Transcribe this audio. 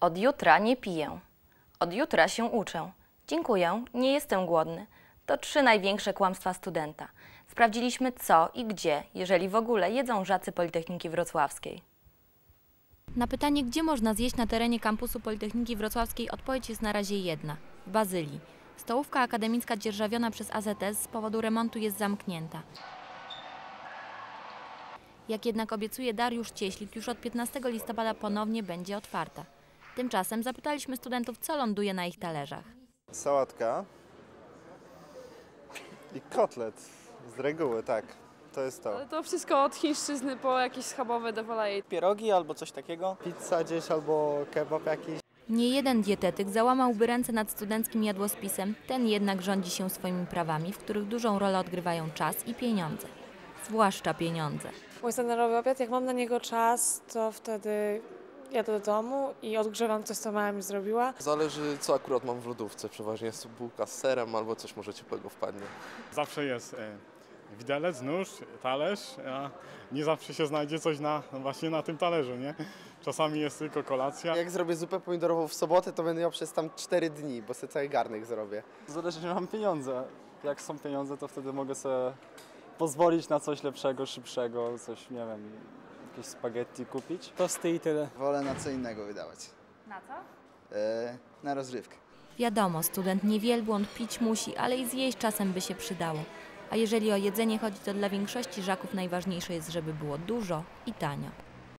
Od jutra nie piję. Od jutra się uczę. Dziękuję, nie jestem głodny. To trzy największe kłamstwa studenta. Sprawdziliśmy co i gdzie, jeżeli w ogóle jedzą żacy Politechniki Wrocławskiej. Na pytanie, gdzie można zjeść na terenie kampusu Politechniki Wrocławskiej, odpowiedź jest na razie jedna w Bazylii. Stołówka akademicka dzierżawiona przez AZS z powodu remontu jest zamknięta. Jak jednak obiecuje Dariusz Cieślik, już od 15 listopada ponownie będzie otwarta. Tymczasem zapytaliśmy studentów, co ląduje na ich talerzach. Sałatka i kotlet z reguły, tak. To jest to. Ale to wszystko od chińszczyzny po jakieś schabowe dewolaje. pierogi albo coś takiego. Pizza gdzieś albo kebab jakiś. Nie jeden dietetyk załamałby ręce nad studenckim jadłospisem, ten jednak rządzi się swoimi prawami, w których dużą rolę odgrywają czas i pieniądze. Zwłaszcza pieniądze. Mój standardowy obiad, jak mam na niego czas, to wtedy jadę do domu i odgrzewam coś, co mama mi zrobiła. Zależy co akurat mam w lodówce. Przeważnie jest to bułka z serem albo coś może ciepłego wpadnie. Zawsze jest e, widelec, nóż, talerz, a nie zawsze się znajdzie coś na, właśnie na tym talerzu, nie? Czasami jest tylko kolacja. Jak zrobię zupę pomidorową w sobotę, to będę ją przez tam 4 dni, bo sobie cały garnek zrobię. Zależy, czy mam pieniądze. Jak są pieniądze, to wtedy mogę sobie pozwolić na coś lepszego, szybszego, coś, nie wiem, jakieś spaghetti kupić. Tosty i tyle. Wolę na co innego wydawać. Na co? E, na rozrywkę. Wiadomo, student nie wielbłąd pić musi, ale i zjeść czasem by się przydało. A jeżeli o jedzenie chodzi, to dla większości żaków najważniejsze jest, żeby było dużo i tanio.